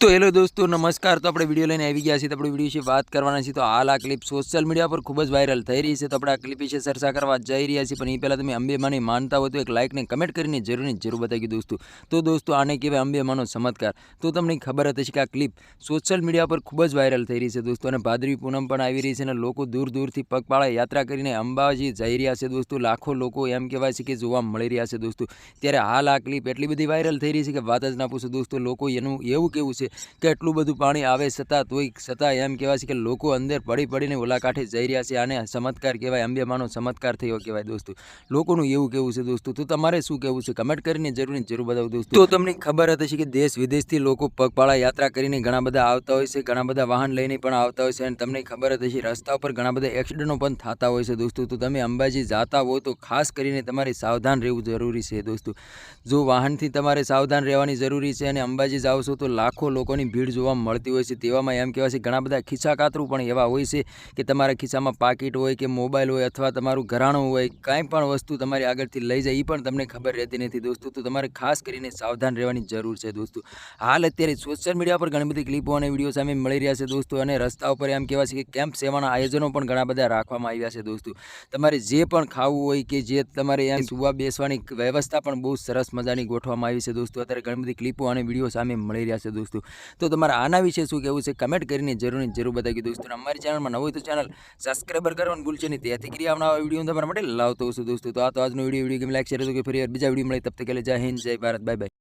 તો હેલો દોસ્તો, નમસ્કાર. તો આપણે વીડિયો લઈને આવી ગયા છીએ. તો આપણે વીડિયો વિશે વાત કરવાના છીએ. તો હાલ આ ક્લિપ સોશિયલ મીડિયા પર ખૂબ જ વાયરલ થઈ રહી છે. તો આપણે આ ક્લિપ વિશે ચર્ચા કરવા જઈ રહ્યા છીએ. પણ એ પહેલાં તમે અંબેમાની માનતા હોય તો એક લાઇકને કમેન્ટ કરીને જરૂરની જરૂર બતાવી દોસ્તો. તો દોસ્તો, આને કહેવાય અંબેમાનો ચમત્કાર. તો તમને ખબર હતી કે આ ક્લિપ સોશિયલ મીડિયા પર ખૂબ જ વાયરલ થઈ રહી છે દોસ્તો. અને ભાદરવી પૂનમ પણ આવી રહી છે અને લોકો દૂર દૂરથી પગપાળા યાત્રા કરીને અંબાજી જઈ રહ્યા છે દોસ્તો. લાખો લોકો એમ કહેવાય છે કે જોવા મળી રહ્યા છે દોસ્તો. ત્યારે હાલ આ ક્લિપ એટલી બધી વાયરલ થઈ રહી છે કે વાત જ ના પૂછો દોસ્તો. લોકો એનું એવું કેવું છે કે એટલું બધું પાણી આવે છતાં તોય છતાં એમ કહેવાય છે કે લોકો અંદર પડી પડીને ઓલા જઈ રહ્યા છે આને ચમત્કાર કહેવાય, અંબેમાનો ચમત્કાર થયો કહેવાય દોસ્તો. લોકોનું એવું કેવું છે દોસ્તો. તો તમારે શું કહેવું છે? કમેન્ટ કરીને જરૂર જરૂર બતાવો દોસ્તો. તો તમને ખબર હતી કે દેશ વિદેશથી લોકો પગપાળા યાત્રા કરીને ઘણા બધા આવતા હોય છે, ઘણા બધા વાહન લઈને પણ આવતા હોય છે અને તમને ખબર હતી હશે રસ્તા ઉપર ઘણા બધા એક્સિડન્ટો પણ થતા હોય છે દોસ્તો. તો તમે અંબાજી જાતા હો તો ખાસ કરીને તમારે સાવધાન રહેવું જરૂરી છે દોસ્તો. જો વાહનથી તમારે સાવધાન રહેવાની જરૂરી છે અને અંબાજી જાઓ છો તો લાખો લોકોની ભીડ જોવા મળતી હોય છે. તેવામાં એમ કહેવાય છે, ઘણા બધા ખિસ્સા કાતરું પણ એવા હોય છે કે તમારા ખિસ્સામાં પાકીટ હોય કે મોબાઈલ હોય અથવા તમારું ઘરાણું હોય, કાંઈ પણ વસ્તુ તમારી આગળથી લઈ જાય એ પણ તમને ખબર રહેતી નથી દોસ્તો. તો તમારે ખાસ કરીને સાવધાન રહેવાની જરૂર છે દોસ્તો. હાલ અત્યારે સોશિયલ મીડિયા પર ઘણી બધી ક્લિપો અને વીડિયો સામે મળી રહ્યા છે દોસ્તો અને રસ્તા ઉપર એમ કહેવાય છે કે કેમ્પ સેવાના આયોજનો પણ ઘણા બધા રાખવામાં આવ્યા છે દોસ્તો. તમારે જે પણ ખાવું હોય કે જે તમારે એમ સુવા બેસવાની વ્યવસ્થા પણ બહુ સરસ મજાની ગોઠવવામાં આવી છે દોસ્તો. અત્યારે ઘણી બધી ક્લિપો અને વીડિયો સામે મળી રહ્યા છે દોસ્તો. તો તમારે આના વિશે શું કહેવું છે? કમેન્ટ કરીને જરૂરની જરૂર બતાવી દોસ્તો. અમારી ચેનલમાં નવું તો ચેનલ સબસ્ક્રાઈબર કરવાનું ભૂલશે નહીં. ત્યાંથી કરી આવનાર વીડિયો તમારા માટે લાવતો છું દોસ્તો. તો આ તો આજનો video video game like share કે ફરી બીજા વીડિયો મળે. તબ તક જય હિન્દ, જય ભારત બાય બાય